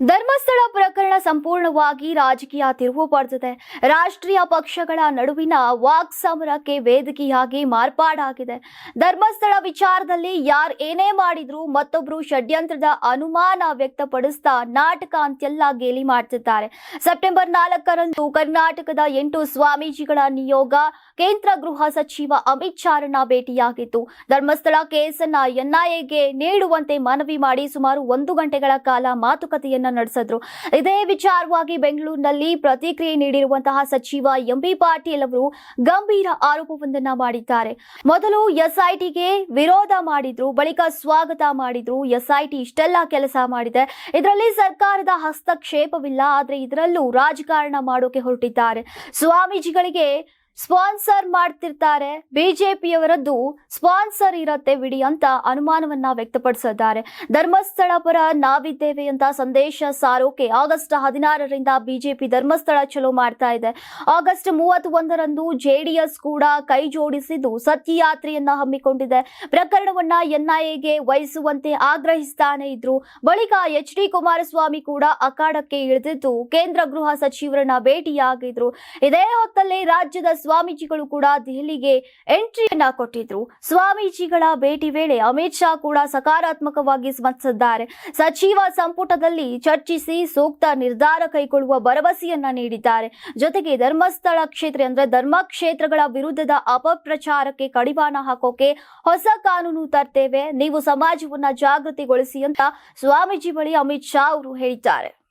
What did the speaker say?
ಧರ್ಮಸ್ಥಳ ಪ್ರಕರಣ ಸಂಪೂರ್ಣವಾಗಿ ರಾಜಕೀಯ ತಿರುವು ಪಡೆದಿದೆ. ರಾಷ್ಟ್ರೀಯ ಪಕ್ಷಗಳ ನಡುವಿನ ವಾಕ್ ಸಮರಕ್ಕೆ ವೇದಿಕೆಯಾಗಿ ಮಾರ್ಪಾಡಾಗಿದೆ. ಧರ್ಮಸ್ಥಳ ವಿಚಾರದಲ್ಲಿ ಯಾರ್ ಏನೇ ಮಾಡಿದ್ರು ಮತ್ತೊಬ್ರು ಷಡ್ಯಂತ್ರದ ಅನುಮಾನ ವ್ಯಕ್ತಪಡಿಸ್ತಾ ನಾಟಕ ಅಂತೆಲ್ಲ ಗೇಲಿ ಮಾಡ್ತಿದ್ದಾರೆ. ಸೆಪ್ಟೆಂಬರ್ ನಾಲ್ಕರಂದು ಕರ್ನಾಟಕದ ಎಂಟು ಸ್ವಾಮೀಜಿಗಳ ನಿಯೋಗ ಕೇಂದ್ರ ಗೃಹ ಸಚಿವ ಅಮಿತ್ ಶಾರನ್ನ ಭೇಟಿಯಾಗಿತ್ತು. ಧರ್ಮಸ್ಥಳ ಕೇಸನ್ನ ಎನ್ಐಎಗೆ ನೀಡುವಂತೆ ಮನವಿ ಮಾಡಿ ಸುಮಾರು ಒಂದು ಗಂಟೆಗಳ ಕಾಲ ಮಾತುಕತೆಯನ್ನ ನಡೆಸಿದ್ರು. ಇದೇ ವಿಚಾರವಾಗಿ ಬೆಂಗಳೂರಿನಲ್ಲಿ ಪ್ರತಿಕ್ರಿಯೆ ನೀಡಿರುವಂತಹ ಸಚಿವ ಎಂಬಿ ಪಾಟೀಲ್ ಅವರು ಗಂಭೀರ ಆರೋಪವೊಂದನ್ನ ಮಾಡಿದ್ದಾರೆ. ಮೊದಲು ಎಸ್ಐಟಿಗೆ ವಿರೋಧ ಮಾಡಿದ್ರು, ಬಳಿಕ ಸ್ವಾಗತ ಮಾಡಿದ್ರು. ಎಸ್ಐಟಿ ಇಷ್ಟೆಲ್ಲ ಕೆಲಸ ಮಾಡಿದೆ. ಇದರಲ್ಲಿ ಸರ್ಕಾರದ ಹಸ್ತಕ್ಷೇಪವಿಲ್ಲ, ಆದ್ರೆ ಇದರಲ್ಲೂ ರಾಜಕಾರಣ ಮಾಡೋಕೆ ಹೊರಟಿದ್ದಾರೆ. ಸ್ವಾಮೀಜಿಗಳಿಗೆ ಸ್ಪಾನ್ಸರ್ ಮಾಡ್ತಿರ್ತಾರೆ. ಬಿಜೆಪಿಯವರದ್ದು ಸ್ಪಾನ್ಸರ್ ಇರತ್ತೆ ಬಿಡಿ ಅಂತ ಅನುಮಾನವನ್ನ ವ್ಯಕ್ತಪಡಿಸಿದ್ದಾರೆ. ಧರ್ಮಸ್ಥಳ ಪರ ನಾವಿದ್ದೇವೆ ಅಂತ ಸಂದೇಶ ಸಾರೋಕೆ ಆಗಸ್ಟ್ ಹದಿನಾರರಿಂದ ಬಿಜೆಪಿ ಧರ್ಮಸ್ಥಳ ಚಲೋ ಮಾಡ್ತಾ ಇದೆ. ಆಗಸ್ಟ್ ಮೂವತ್ತ್ ಒಂದರಂದು ಜೆಡಿಎಸ್ ಕೂಡ ಕೈ ಜೋಡಿಸಿದ್ದು ಸತ್ಯಯಾತ್ರೆಯನ್ನ ಹಮ್ಮಿಕೊಂಡಿದೆ. ಪ್ರಕರಣವನ್ನ ಎನ್ಐಎಗೆ ವಹಿಸುವಂತೆ ಆಗ್ರಹಿಸ್ತಾನೆ ಇದ್ರು. ಬಳಿಕ ಎಚ್ ಡಿ ಕುಮಾರಸ್ವಾಮಿ ಕೂಡ ಅಖಾಡಕ್ಕೆ ಇಳಿದಿದ್ದು ಕೇಂದ್ರ ಗೃಹ ಸಚಿವರನ್ನ ಭೇಟಿಯಾಗಿದ್ರು. ಇದೇ ಹೊತ್ತಲ್ಲಿ ರಾಜ್ಯದ ಸ್ವಾಮೀಜಿಗಳು ಕೂಡ ದೆಹಲಿಗೆ ಎಂಟ್ರಿಯನ್ನ ಕೊಟ್ಟಿದ್ರು. ಸ್ವಾಮೀಜಿಗಳ ಭೇಟಿ ವೇಳೆ ಅಮಿತ್ ಶಾ ಕೂಡ ಸಕಾರಾತ್ಮಕವಾಗಿ ಸ್ಪಂದಿಸಿದ್ದಾರೆ. ಸಚಿವ ಸಂಪುಟದಲ್ಲಿ ಚರ್ಚಿಸಿ ಸೂಕ್ತ ನಿರ್ಧಾರ ಕೈಗೊಳ್ಳುವ ಭರವಸೆಯನ್ನ ನೀಡಿದ್ದಾರೆ. ಜೊತೆಗೆ ಧರ್ಮಸ್ಥಳ ಕ್ಷೇತ್ರ ಅಂದ್ರೆ ಧರ್ಮ ಕ್ಷೇತ್ರಗಳ ವಿರುದ್ಧದ ಅಪಪ್ರಚಾರಕ್ಕೆ ಕಡಿವಾಣ ಹಾಕೋಕೆ ಹೊಸ ಕಾನೂನು ತರ್ತೇವೆ. ನೀವು ಸಮಾಜವನ್ನ ಜಾಗೃತಿಗೊಳಿಸಿ ಅಂತ ಸ್ವಾಮೀಜಿ ಬಳಿ ಅಮಿತ್ ಶಾ ಅವರು ಹೇಳಿದ್ದಾರೆ.